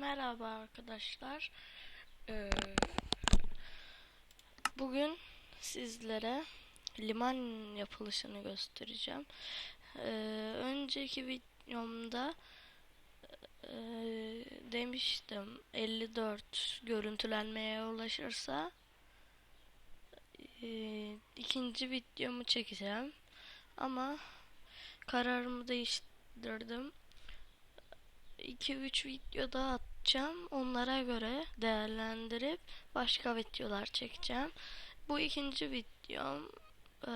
Merhaba arkadaşlar. Ee, bugün sizlere liman yapılışını göstereceğim. Ee, önceki videomda e, demiştim 54 görüntülenmeye ulaşırsa e, ikinci videomu çekeceğim. Ama kararımı değiştirdim. 2-3 video daha atacağım. Onlara göre değerlendirip başka videolar çekeceğim. Bu ikinci videom e,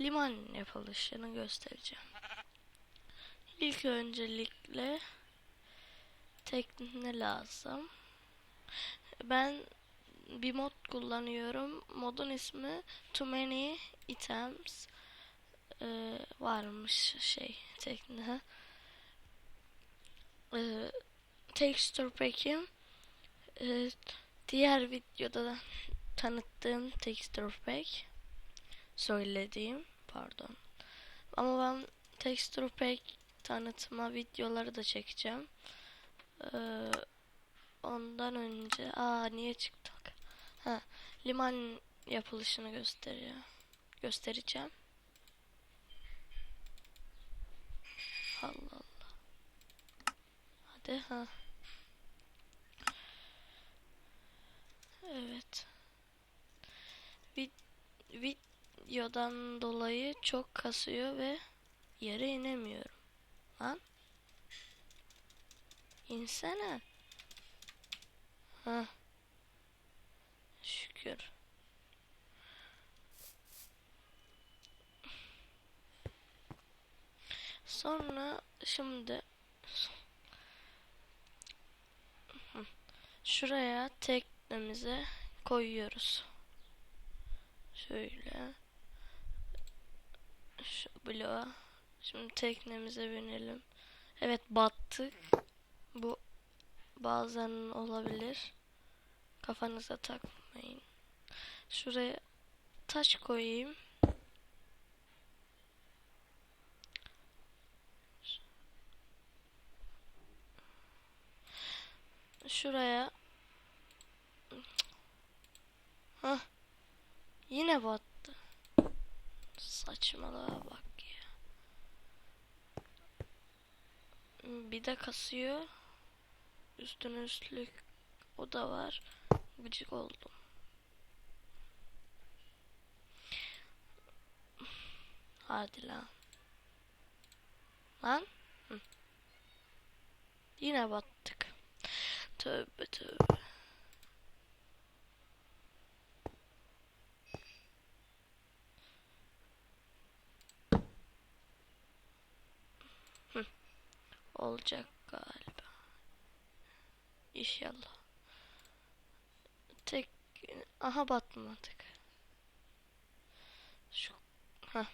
liman yapılışını göstereceğim. İlk öncelikle tekne lazım. Ben bir mod kullanıyorum. Modun ismi Too Many Items e, varmış şey tekne e, texture pack'im e, diğer videoda da tanıttığım texture pack söylediğim pardon. Ama ben texture pack tanıtma videoları da çekeceğim. E, ondan önce aa niye çıktık ha liman yapılışını gösteriyor göstereceğim. Allah Hadi ha. Evet. Vid videodan dolayı çok kasıyor ve yere inemiyorum. Lan. İnsene. Ha. Şükür. Sonra şimdi şuraya teknemize koyuyoruz. Şöyle. Şu bloğa. Şimdi teknemize binelim. Evet battık. Bu bazen olabilir. Kafanıza takmayın. Şuraya taş koyayım. Şuraya Hah. Yine battı. Saçmalığa bak ya. Bir de kasıyor. Üstüne üstlük o da var. Gıcık oldum. Hadi lan. Lan. Hı. Yine battık. Tövbe tövbe. Hı. Olacak galiba. İnşallah. Tek aha batmadık. Şu ha.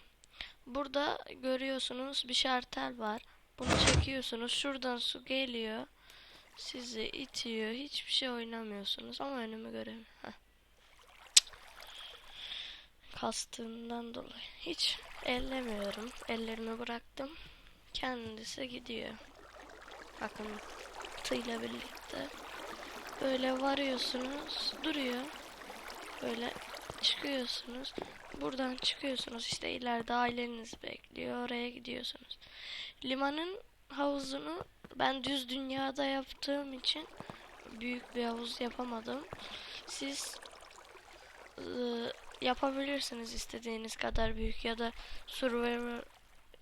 Burada görüyorsunuz bir şartel var. Bunu çekiyorsunuz. Şuradan su geliyor. Sizi itiyor. Hiçbir şey oynamıyorsunuz ama önümü göremiyorum. Kastığından dolayı. Hiç ellemiyorum. Ellerimi bıraktım. Kendisi gidiyor. Bakın tıyla birlikte. Böyle varıyorsunuz. Duruyor. Böyle çıkıyorsunuz. Buradan çıkıyorsunuz. İşte ileride aileniz bekliyor. Oraya gidiyorsunuz. Limanın havuzunu ben düz dünyada yaptığım için büyük bir havuz yapamadım. Siz ıı, yapabilirsiniz istediğiniz kadar büyük ya da Survivor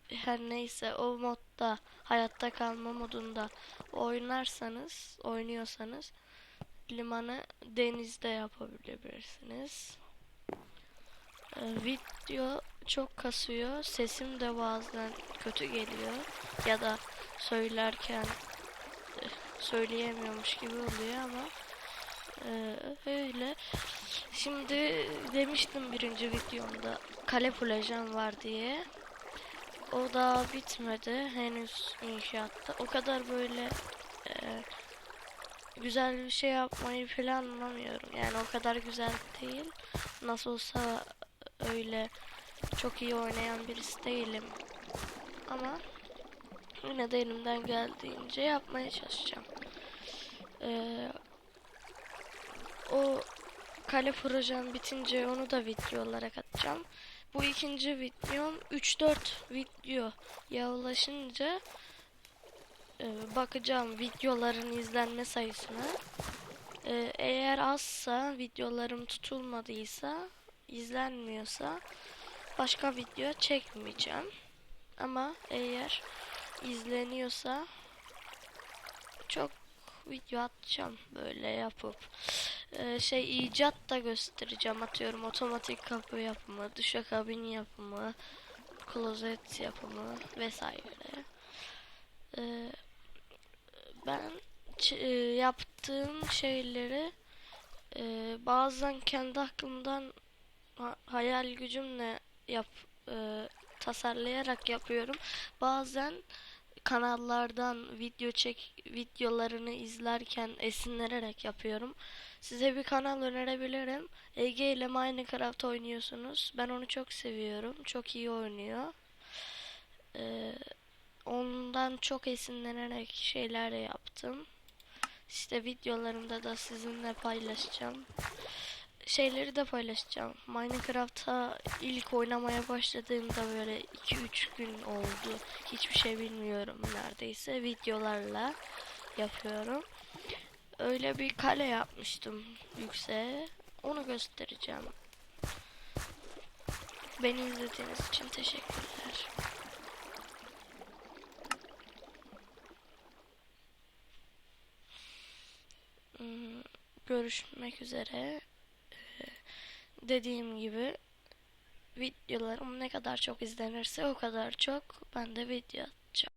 her neyse o modda hayatta kalma modunda oynarsanız oynuyorsanız limanı denizde yapabilirsiniz. Ee, video çok kasıyor. Sesim de bazen kötü geliyor. Ya da söylerken eh, söyleyemiyormuş gibi oluyor ama e, öyle. Şimdi demiştim birinci videomda kale plajım var diye. O da bitmedi henüz inşaatta. O kadar böyle e, güzel bir şey yapmayı planlamıyorum. Yani o kadar güzel değil. Nasıl olsa öyle çok iyi oynayan birisi değilim. Ama yine de elimden geldiğince yapmaya çalışacağım. Ee, o kale projem bitince onu da video olarak atacağım. Bu ikinci videom 3-4 video ya ulaşınca e, bakacağım videoların izlenme sayısına. E, eğer azsa videolarım tutulmadıysa izlenmiyorsa başka video çekmeyeceğim. Ama eğer izleniyorsa çok video atacağım böyle yapıp. Ee, şey icat da göstereceğim. Atıyorum otomatik kapı yapımı duşakabin yapımı klozet yapımı vesaire. Ee, ben e, yaptığım şeyleri e, bazen kendi aklımdan ha- hayal gücümle yap e, tasarlayarak yapıyorum bazen kanallardan video çek videolarını izlerken esinlenerek yapıyorum. Size bir kanal önerebilirim. Ege ile Minecraft oynuyorsunuz. Ben onu çok seviyorum. Çok iyi oynuyor. Ee, ondan çok esinlenerek şeyler yaptım. İşte videolarımda da sizinle paylaşacağım. Şeyleri de paylaşacağım. Minecraft'a ilk oynamaya başladığımda böyle 2-3 gün oldu. Hiçbir şey bilmiyorum neredeyse. Videolarla yapıyorum. Öyle bir kale yapmıştım yükseğe. Onu göstereceğim. Beni izlediğiniz için teşekkürler. Hmm, Görüşmek üzere. Dediğim gibi videolarım ne kadar çok izlenirse o kadar çok ben de video